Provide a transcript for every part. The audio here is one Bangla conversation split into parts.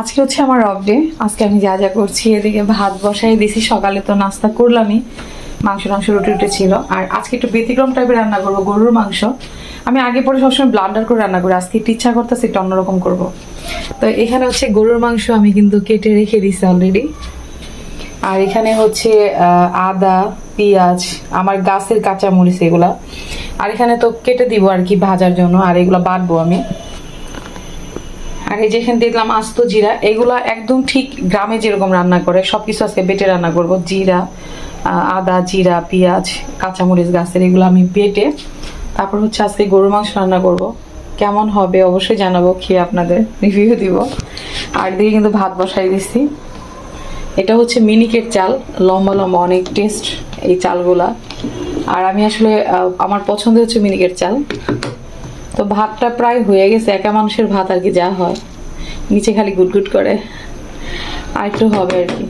আজকে হচ্ছে আমার অফ ডে আজকে আমি যা যা করছি, এদিকে ভাত বসাই দিছি। সকালে তো নাস্তা করলামই। মাংস টাংস রুটি রুটি ছিল। আর আজকে একটু ব্যতিক্রম টাইপের রান্না করব, গরুর মাংস। আমি আগে পরে সবসময় ব্লান্ডার করে রান্না করি। আজকে একটু ইচ্ছা করতেছে একটু অন্যরকম করব। তো এখানে হচ্ছে গরুর মাংস আমি কিন্তু কেটে রেখে দিছি অলরেডি আর এখানে হচ্ছে আদা, পেঁয়াজ, আমার গাছের কাঁচা মরিচ এগুলা। আর এখানে তো কেটে দিব আর কি ভাজার জন্য। আর এগুলো বাটবো আমি। আর এই যে এখানে দেখলাম আস্ত জিরা, এগুলা একদম ঠিক গ্রামে যেরকম রান্না করে, সবকিছু আজকে বেটে রান্না করব। জিরা আদা, জিরা, পেঁয়াজ, কাঁচামরিচ, গাছের এগুলো আমি বেটে তারপর হচ্ছে আজকে গরুর মাংস রান্না করব। কেমন হবে অবশ্যই জানাব, খেয়ে আপনাদের রিভিউ দিব। আর দিকে কিন্তু ভাত বসাই দিছি। এটা হচ্ছে মিনিকেট চাল, লম্বা লম্বা, অনেক টেস্ট এই চালগুলা। আর আমি আসলে আমার পছন্দ হচ্ছে মিনিকেট চাল। তো ভাতটা প্রায় হয়ে গেছে, একা মানুষের ভাত আর কি যা হয়। নিচে খালি গুটগুট করে। আর একটু হবে আর কি।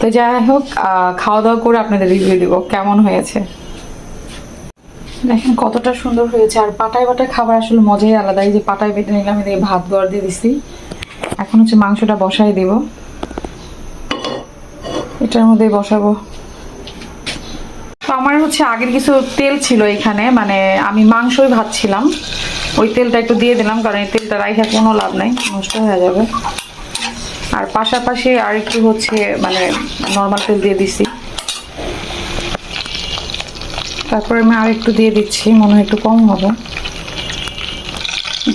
তো যাই হোক খাওয়া দাওয়া করে আপনাদের রিভিউ দিব, কেমন হয়েছে? দেখেন কতটা সুন্দর হয়েছে। আর পাটায় পাটায় খাবার আসলে মজাই আলাদা। এই যে পাটায় বেটে নিলাম এদিকে ভাত গড় দিয়ে দিছি। এখন হচ্ছে মাংসটা বসাই দিব। এটার মধ্যেই বসাবো। আমার হচ্ছে আগের কিছু তেল ছিল এখানে মানে আমি মাংসই ভাজছিলাম। ওই তেলটা একটু দিয়ে দিলাম, কারণ এই তেলটা রাইখা কোনো লাভ নাই, নষ্ট হয়ে যাবে। আর পাশাপাশি আর একটু হচ্ছে মানে নর্মাল তেল দিয়ে দিছি। তারপরে আমি আর একটু দিয়ে দিচ্ছি, মনে হয় একটু কম হবে।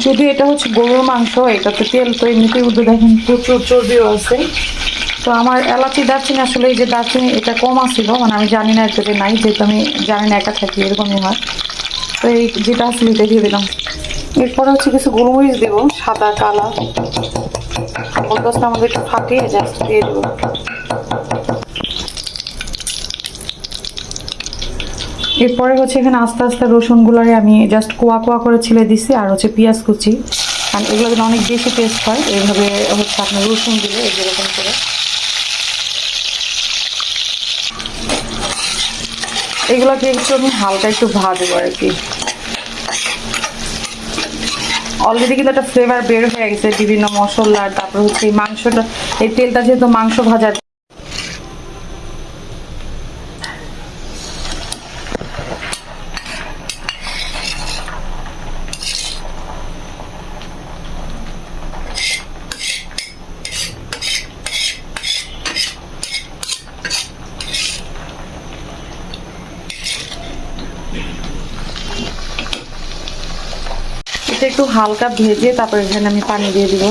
যদি এটা হচ্ছে গরুর মাংস, এটাতে তেল তো এমনিতেই দেখেন প্রচুর চর্বিও আছে। তো আমার এলাচি দারচিনি আসলে এই যে দারচিনি, এটা কম আসছিল মানে আমি জানি না এটাতে নাই, যেহেতু আমি জানি না, একা থাকি, এরকমই হয়। তো এই যেটা আসলে এটা দিয়ে দিলাম। এরপরে হচ্ছে কিছু গোলমরিচ দেবো, সাদা, কালা। গোলদস্তা আমাদের একটু ফাটিয়ে জাস্ট দিয়ে দেবো। এরপরে হচ্ছে এখানে আস্তে আস্তে রসুনগুলোরে আমি জাস্ট কোয়া কোয়া করে ছিলে দিছি, আর হচ্ছে পেঁয়াজ কুচি। কারণ এগুলো অনেক বেশি টেস্ট হয়, এইভাবে হচ্ছে আপনার রসুন দিলে, এই যেরকম করে। এগুলোকে একটু আমি হালকা একটু ভাজবো আর কি। অলরেডি কিন্তু একটা ফ্লেভার বের হয়ে গেছে, বিভিন্ন মশলার তারপর হচ্ছে এই মাংসটা, এই তেলটা যেহেতু মাংস ভাজার এটা একটু হালকা ভেজে তারপর এখানে আমি পানি দিয়ে দিব।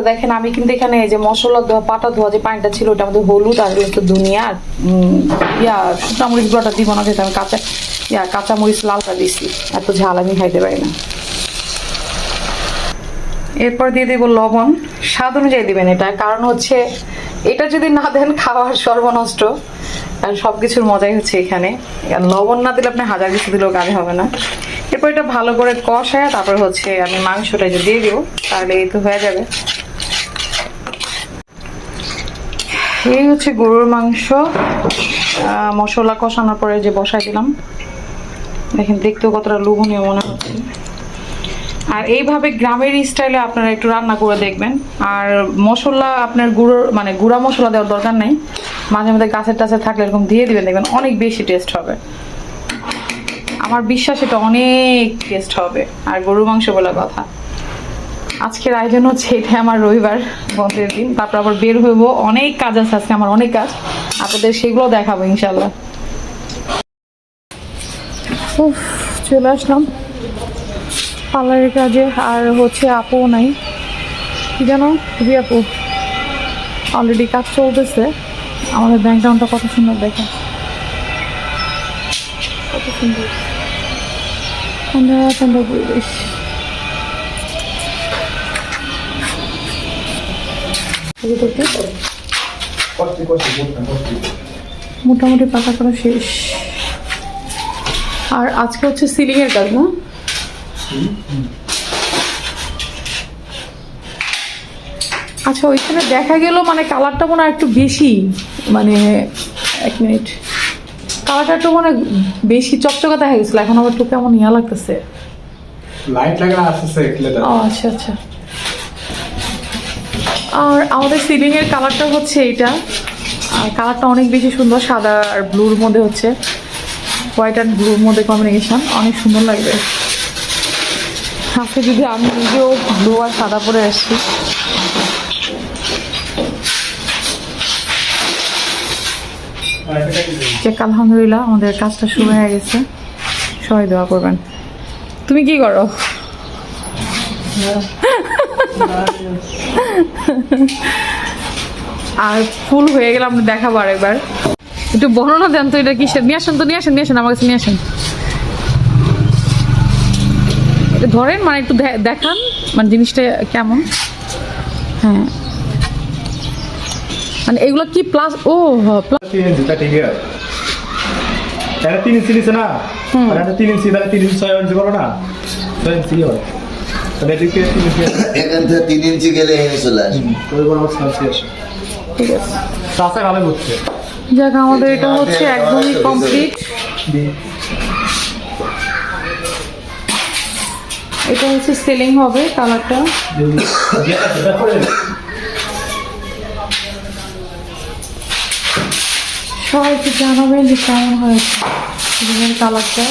এরপর দেখেন, আমি কিন্তু এখানে এই যে মশলা ধোয়া পাটা ধোয়া যে পানিটা ছিল, ওটা আমাদের হলুদ আর হচ্ছে ধনিয়া আর ইয়া শুকনা মরিচ গুঁড়োটা দিব না যেহেতু আমি কাঁচা, ইয়া কাঁচা মরিচ লালটা দিছি এত ঝাল, আমি খাইতে পারি না। এরপর দিয়ে দেবো লবণ। স্বাদ অনুযায়ী দিবেন এটা, কারণ হচ্ছে এটা যদি না দেন খাওয়ার সর্বনষ্ট। আর সব কিছুর মজাই হচ্ছে এখানে। লবণ না দিলে আপনি হাজার কিছু দিলেও কাজে হবে না। এরপর এটা ভালো করে কষায়, তারপর হচ্ছে আমি মাংসটা যে দিয়ে দিব, তাহলে এই তো হয়ে যাবে। এই হচ্ছে গরুর মাংস। মশলা কষানোর পরে যে বসাই দিলাম, দেখেন দেখতেও কতটা লোভনীয় মনে হচ্ছে। আর এইভাবে গ্রামের স্টাইলে আপনারা একটু রান্না করে দেখবেন। আর মশলা, আপনার গুঁড়ো মানে গুঁড়া মশলা দেওয়ার দরকার নেই। মাঝে মাঝে গাছের টাছের থাকলে এরকম দিয়ে দিবেন, দেখবেন অনেক বেশি টেস্ট হবে। আমার বিশ্বাস এটা অনেক টেস্ট হবে। আর গরু মাংস বলে কথা। আজকের আয়োজন হচ্ছে এটা আমার রবিবার বন্ধের দিন। তারপর আবার বের হইব। অনেক কাজ আছে আজকে আমার অনেক কাজ। আপনাদের সেগুলো দেখাবো ইনশাল্লাহ উফ, চলে আসলাম। পার্লারের কাজে আর হচ্ছে আপু নাই। কি জানো? খুবই আপু অলরেডি কাজ চলতেছে। আমাদের ব্যাকগ্রাউন্ডটা কত সুন্দর দেখে কত সুন্দর। ঠান্ডা ঠান্ডা পরিবেশ। মোটামুটি পাকা করা শেষ। আর আজকে হচ্ছে সিলিং এর কাজ না? আচ্ছা ওইখানে দেখা গেল মানে কালারটা মনে হয় একটু বেশি মানে এক মিনিট। কালারটা একটু মানে বেশি চকচকা দেখা গেছিল এখন আবার একটু কেমন ইয়া লাগতেছে। লাইট লাগানো আসছে আচ্ছা আচ্ছা। আর আমাদের সিলিং এর কালারটা হচ্ছে এটা আর কালারটা অনেক বেশি সুন্দর সাদা আর ব্লুর মধ্যে হচ্ছে। হোয়াইট অ্যান্ড ব্লুর মধ্যে কম্বিনেশন অনেক সুন্দর লাগবে। আজকে যদি আমি নিজেও ব্লু আর সাদা পরে আসছি চেক আলহামদুলিল্লাহ আমাদের কাজটা শুরু হয়ে গেছে। সবাই দোয়া করবেন। তুমি কি করো? আর ফুল হয়ে গেলে আমরা দেখাবো আরেকবার। একটু বর্ণনা দেন তো এটা কিসের? নিয়ে আসেন তো নিয়ে আসেন নিয়ে আসেন আমার কাছে নিয়ে আসেন। ধরেন মানে একটু দেখান মানে জিনিসটা কেমন? হ্যাঁ। মানে এগুলো কি প্লাস ও প্লাস তিন ইঞ্চি নিছে না? এটা তিন ইঞ্চি তাহলে তিন ইঞ্চি ছয় ইঞ্চি করো না? ছয় ইঞ্চি এখান থেকে তিন ইঞ্চি গেলে হেনে চলে আসে। ঠিক আছে। যাক আমাদের এটা হচ্ছে একদমই কমপ্লিট এটা হচ্ছে সেলিং হবে কালারটা। সবাই একটু জানাবেন যে কেমন হয়েছে। কালারটা।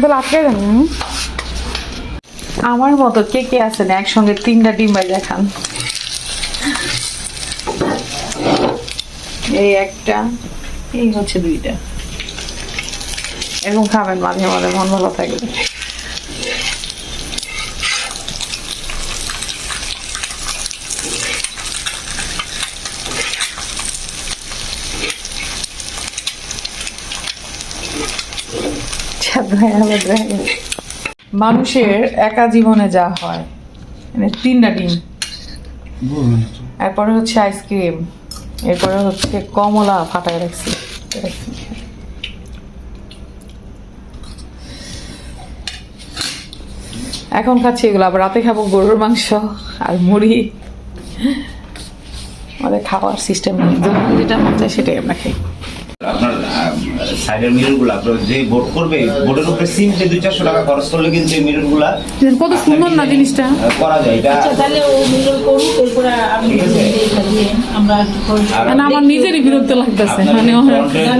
তাহলে আটকে গেল আমার মতো কে কে আছেন একসঙ্গে তিনটা ডিম দেখান। এই একটা, এই হচ্ছে দুইটা। এরকম খাবেন মাঝে মাঝে, মন ভালো থাকবে ছাদ ভাই আবার দেখা গেছে। মানুষের একা জীবনে যা হয় মানে তিনটা ডিম। এরপরে হচ্ছে আইসক্রিম এরপরে হচ্ছে কমলা ফাটায় রাখছি। এখন খাচ্ছি এগুলো আবার রাতে খাব গরুর মাংস আর মুড়ি। আমাদের খাওয়ার সিস্টেম যেটা মন চায় সেটাই আমরা খাই। আপনার সাইডের মিররগুলো আপনার যে বোর্ড করবে বোর্ডের উপরে সিমতে দুই চারশো টাকা খরচ করলে কিন্তু এই মিররগুলা কত সুন্দর না জিনিসটা? করা যায়। এটা আচ্ছা তাহলে ও মিরর করুক এরপরে আমি মানে আমার নিজেরই বিরক্ত লাগতেছে। মানে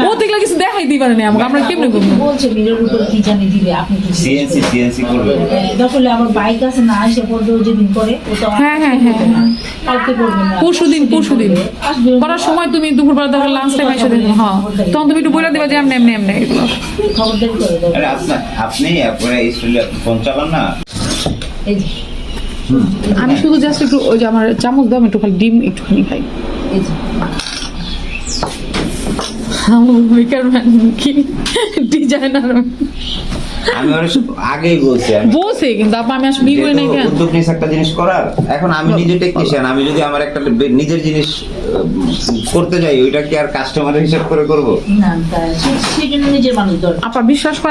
ও দেখলে কিছু দেখাই দিবার না আমাকে আমরা কেমনে করব বলছে মিরর উপর কি জানি দিবে আপনি কি সিএনসি সিএনসি করবে। দেখলে আমার বাইক আছে না এসে পড়বে ও যেদিন করে ও তো হ্যাঁ, হ্যাঁ, হ্যাঁ, হ্যাঁ। কালকে করবে না। পরশুদিন পরশুদিন করার সময় তুমি দুপুরবেলা ধরো লাঞ্চ টাইম এসে দেখো হ্যাঁ। তখন তুমি একটু বলে দিবা যে এমনি এমনি এমনি এগুলো। খবরদারি করে আরে আপনি ফোন চালান না? এই যে। আমি শুধু জাস্ট একটু ওই যে আমার চামচ দাও আমি একটু খালি ডিম একটুখানি খাই। এই যে। আমার মেকার ম্যান কি? ডিজাইনার। আমি আগেই বলছি আমি। কিন্তু আপা আমি আসলে বিয়ে করি নাই কেন? উদ্যোগ একটা জিনিস করার এখন আমি নিজে টেকনিশিয়ান আমি যদি আমার একটা নিজের জিনিস করতে যাই ওইটা কি আর কাস্টমারের হিসাব করে করব? না তাই সে- সেই জন্য নিজের মানুষ দরকার। আপা বিশ্বাস করে